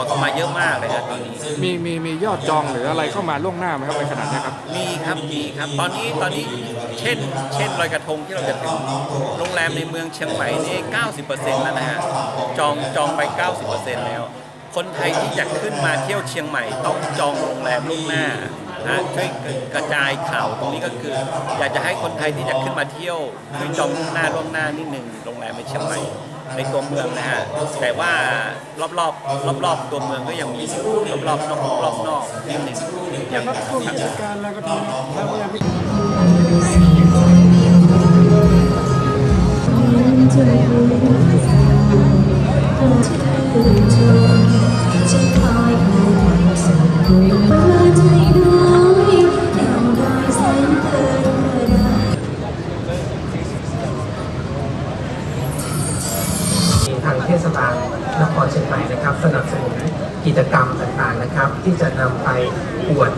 วเข้ามาเยอะมากเลยครับตอนนี้ มีมีมียอดจองหรืออะไรเข้ามาล่วงหน้าไหมครับในขณะเนี้ยครับ มีครับ มีครับ ตอนนี้ ตอนนี้ เช่น เช่นลอยกระทงที่เราจะถึงโรงแรมในเมืองเชียงใหม่นี่ 90%แล้วนะฮะ จอง จองไป 90%แล้ว คนไทยที่อยากขึ้นมาเที่ยวเชียงใหม่ต้องจองโรงแรมล่วงหน้า นะช่วยกระจายข่าวตรงนี้ก็คือ อยากจะให้คนไทยที่อยากขึ้นมาเที่ยวช่วยจองล่วงหน้าล่วงหน้านิดหนึ่งโรงแรมในเชียงใหม่ในตัวเมืองนะฮะแต่ว่ารอบรอบรอบรอบๆตัวเมืองก็ยังมีรอบรอบๆนอกรอบนอกนิดหนึ่งยังครับช่วงเทศกาลลอยกระทงแล้วก็ยังมี ทางเทศบาลนครเชียงใหม่นะครับ สนับสนุนกิจกรรมต่างๆนะครับ ที่จะนำไปอวด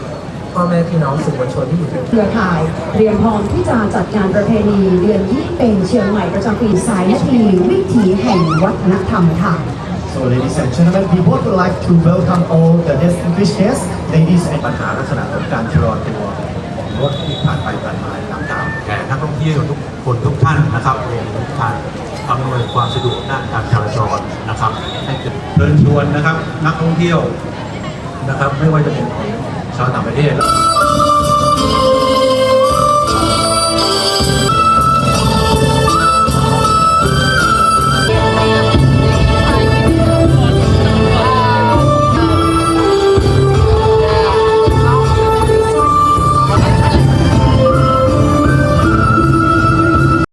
พ่อแม่พี่น้องสื่อมวลชนที่อยู่ในเครือข่ายเตรียมพร้อมที่จะจัดงานประเพณีเดือนยี่เป็นเชียงใหม่ประจำปีสายนาทีวิถีแห่งวัฒนธรรมค่ะ So ladies and gentlemen, we would like to welcome all the distinguished guests, ladies and ปัญหาลักษณะของการชะลอตัวของรถที่ผ่านไปผ่านมาต่างๆแก่นักท่องเที่ยวทุกคนทุกท่านนะครับรวมถึงการ อำนวยความสะดวกด้านการจราจรนะครับให้เกิดเชิญชวนนะครับ นักท่องเที่ยวนะครับ ไม่ว่าจะเป็นชาวต่างประเทศ